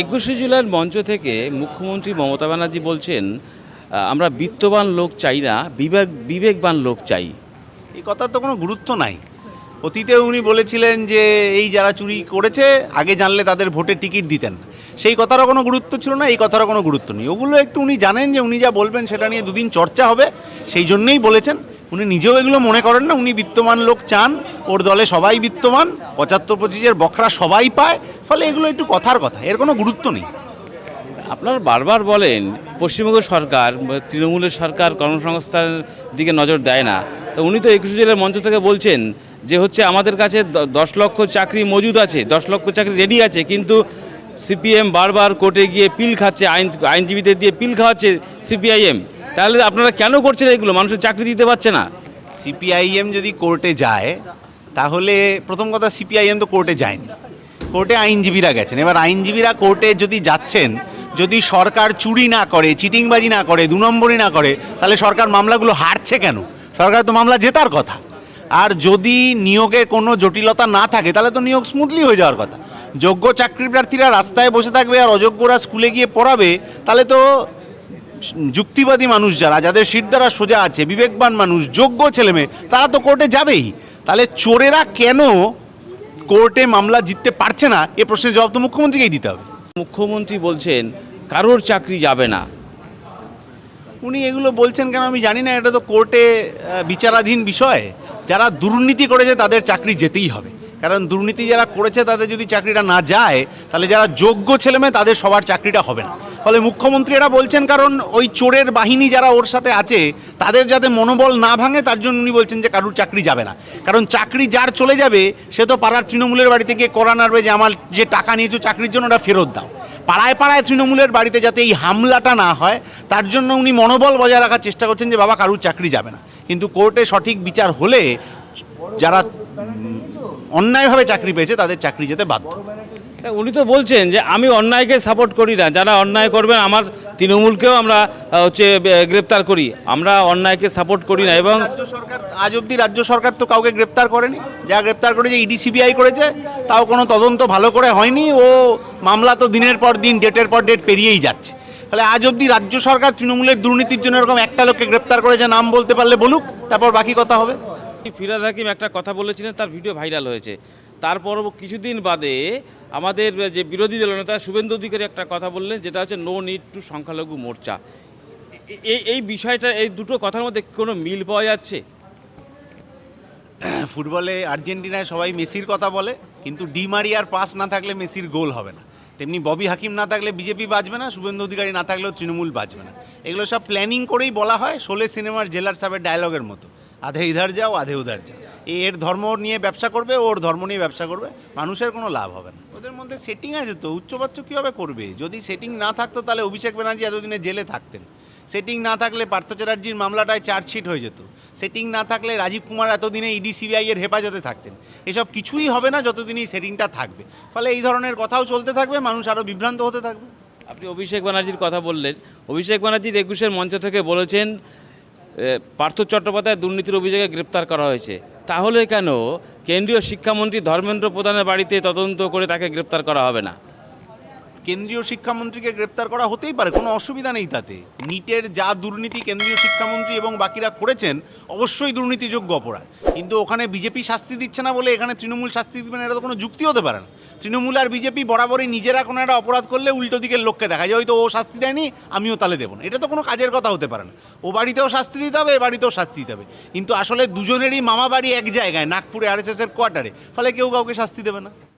একুশে জুলাইয়ের মঞ্চ থেকে মুখ্যমন্ত্রী মমতা ব্যানার্জি বলছেন আমরা বিত্তবান লোক চাই না, বিবেক, বিবেকবান লোক চাই। এই কথার তো কোনো গুরুত্ব নাই। অতীতে উনি বলেছিলেন যে, এই যারা চুরি করেছে, আগে জানলে তাদের ভোটের টিকিট দিতেন। সেই কথারও কোনো গুরুত্ব ছিল না, এই কথারও কোনো গুরুত্ব নেই। ওগুলো একটু উনি জানেন যে, উনি যা বলবেন সেটা নিয়ে দুদিন চর্চা হবে, সেই জন্যই বলেছেন। উনি নিজেও এগুলো মনে করেন না, উনি বিত্তমান লোক চান ওর দলে সবাই বিত্তমান পঁচাত্তর পঁচিশের বখরা সবাই পায় ফলে এগুলো একটু কথার কথা এর কোনো গুরুত্ব নেই। আপনারা বারবার বলেন পশ্চিমবঙ্গ সরকার তৃণমূলের সরকার কর্মসংস্থানের দিকে নজর দেয় না। তো উনি তো একুশে জুলাইয়ের মঞ্চ থেকে বলছেন যে হচ্ছে আমাদের কাছে দশ লক্ষ চাকরি মজুদ আছে দশ লক্ষ চাকরি রেডি আছে কিন্তু সিপিএম বারবার কোর্টে গিয়ে পিল খাচ্ছে আইন আইনজীবীদের দিয়ে পিল খাওয়াচ্ছে সিপিআইএম। তাহলে আপনারা কেন করছেন এগুলো? মানুষের চাকরি দিতে পারছে না। সিপিআইএম যদি কোর্টে যায় তাহলে প্রথম কথা সিপিআইএম তো কোর্টে যায়নি। কোর্টে আইনজীবীরা গেছেন। এবার আইনজীবীরা কোর্টে যদি যাচ্ছেন, যদি সরকার চুরি না করে, চিটিংবাজি না করে, দু নম্বরই না করে, তাহলে সরকার মামলাগুলো হারছে কেন? সরকার তো মামলা জেতার কথা। আর যদি নিয়োগে কোনো জটিলতা না থাকে, তাহলে তো নিয়োগ স্মুথলি হয়ে যাওয়ার কথা। যোগ্য চাকরি প্রার্থীরা রাস্তায় বসে থাকবে আর অযোগ্যরা স্কুলে গিয়ে পড়াবে, তাহলে তো যুক্তিবাদী মানুষ যারা, যাদের সিট দ্বারা সোজা আছে, বিবেকবান মানুষ, যোগ্য ছেলেমেয়ে, তারা তো কোর্টে যাবেই। তাহলে চোরেরা কেন কোর্টে মামলা জিততে পারছে না? এ প্রশ্নের জবাব তো মুখ্যমন্ত্রীকেই দিতে হবে। মুখ্যমন্ত্রী বলছেন কারোর চাকরি যাবে না। উনি এগুলো বলছেন কেন আমি জানি না এটা তো কোর্টে বিচারাধীন বিষয়। যারা দুর্নীতি করেছে তাদের চাকরি যেতেই হবে। কারণ দুর্নীতি যারা করেছে তাদের যদি চাকরিটা না যায়, তাহলে যারা যোগ্য ছেলেমেয়ে তাদের সবার চাকরিটা হবে না। ফলে মুখ্যমন্ত্রী এটা বলছেন, কারণ ওই চোরের বাহিনী যারা ওর সাথে আছে, তাদের যাতে মনোবল না ভাঙে, তার জন্য উনি বলছেন যে কারুর চাকরি যাবে না। কারণ চাকরি যার চলে যাবে, সে তো পাড়ার তৃণমূলের বাড়িতে গিয়ে করা নাড়বে যে, আমার যে টাকা নিয়েছো চাকরির জন্য, ওটা ফেরত দাও। পাড়ায় পাড়ায় তৃণমূলের বাড়িতে যাতে এই হামলাটা না হয়, তার জন্য উনি মনোবল বজায় রাখার চেষ্টা করছেন যে, বাবা, কারুর চাকরি যাবে না। কিন্তু কোর্টে সঠিক বিচার হলে, যারা অন্যায়ভাবে চাকরি পেয়েছে তাদের চাকরি যেতে বাধ্য। উনি তো বলছেন যে আমি অন্যায়কে সাপোর্ট করি না যারা অন্যায় করবেন আমার তৃণমূলকেও আমরা হচ্ছে গ্রেপ্তার করি। আমরা অন্যায়কে সাপোর্ট করি না এবং রাজ্য সরকার আজ অবধি রাজ্য সরকার তো কাউকে গ্রেপ্তার করেনি। যা গ্রেপ্তার করেছে ইডি সিবিআই করেছে তাও কোনো তদন্ত ভালো করে হয়নি। ও মামলা তো দিনের পর দিন ডেটের পর ডেট পেরিয়েই যাচ্ছে। তাহলে আজ অবধি রাজ্য সরকার তৃণমূলের দুর্নীতির জন্য এরকম একটা লোককে গ্রেপ্তার করেছে নাম বলতে পারলে বলুক তারপর বাকি কথা হবে। ফিরাদ হাকিম একটা কথা বলেছিলেন, তার ভিডিও ভাইরাল হয়েছে। তারপর কিছুদিন বাদে আমাদের যে বিরোধী দলনেতা শুভেন্দু অধিকারী একটা কথা বললেন, যেটা হচ্ছে নো নিড টু সংখ্যালঘু মোর্চা। এই এই বিষয়টা, এই দুটো কথার মধ্যে কোনো মিল পাওয়া যাচ্ছে? ফুটবলে আর্জেন্টিনায় সবাই মেসির কথা বলে, কিন্তু ডি মারিয়ার পাস না থাকলে মেসির গোল হবে না। তেমনি ববি হাকিম না থাকলে বিজেপি বাজবে না, শুভেন্দু অধিকারী না থাকলেও তৃণমূল বাজবে না। এগুলো সব প্ল্যানিং করেই বলা হয়, শোলে সিনেমার জেলার সাহেবের ডায়লগের মতো। আধে ইধার যাও, আধে উধার যাও। এর ধর্ম নিয়ে ব্যবসা করবে, ওর ধর্ম নিয়ে ব্যবসা করবে, মানুষের কোনো লাভ হবে না। ওদের মধ্যে সেটিং আছে তো, উচ্চবাচ্য কীভাবে করবে? যদি সেটিং না থাকতো তাহলে অভিষেক ব্যানার্জি এতদিনে জেলে থাকতেন। সেটিং না থাকলে পার্থ চ্যাটার্জির মামলাটায় চার্জশিট হয়ে যেত। সেটিং না থাকলে রাজীব কুমার এতদিনে ইডি সিবিআই এর হেফাজতে থাকতেন। এসব কিছুই হবে না যতদিনই সেটিংটা থাকবে। ফলে এই ধরনের কথাও চলতে থাকবে, মানুষ আরও বিভ্রান্ত হতে থাকবে। আপনি অভিষেক ব্যানার্জির কথা বললেন। অভিষেক ব্যানার্জির একুশের মঞ্চ থেকে বলেছেন পার্থ চট্টোপাধ্যায় দুর্নীতির অভিযোগে গ্রেপ্তার করা হয়েছে। তাহলে কেন কেন্দ্রীয় শিক্ষামন্ত্রী ধর্মেন্দ্র প্রধানের বাড়িতে তদন্ত করে তাকে গ্রেপ্তার করা হবে না? কেন্দ্রীয় শিক্ষামন্ত্রীকে গ্রেপ্তার করা হতেই পারে, কোনো অসুবিধা নেই তাতে। নিটের যা দুর্নীতি কেন্দ্রীয় শিক্ষামন্ত্রী এবং বাকিরা করেছেন, অবশ্যই দুর্নীতিযোগ্য অপরাধ। কিন্তু ওখানে বিজেপি শাস্তি দিচ্ছে না বলে এখানে তৃণমূল শাস্তি দিবে না, এটা তো কোনো যুক্তি হতে পারে না। তৃণমূল আর বিজেপি বরাবরই নিজেরা কোনো একটা অপরাধ করলে উল্টো দিকের লোককে দেখা যায়, হয়তো ও শাস্তি দেয়নি, আমিও তাহলে দেবো না। এটা তো কোনো কাজের কথা হতে পারে না। ও বাড়িতেও শাস্তি দিতে হবে, এ বাড়িতেও শাস্তি দিতে হবে। কিন্তু আসলে দুজনেরই মামা বাড়ি এক জায়গায়, নাগপুরে আর এস এর কোয়ার্টারে, ফলে কেউ কাউকে শাস্তি দেবে না।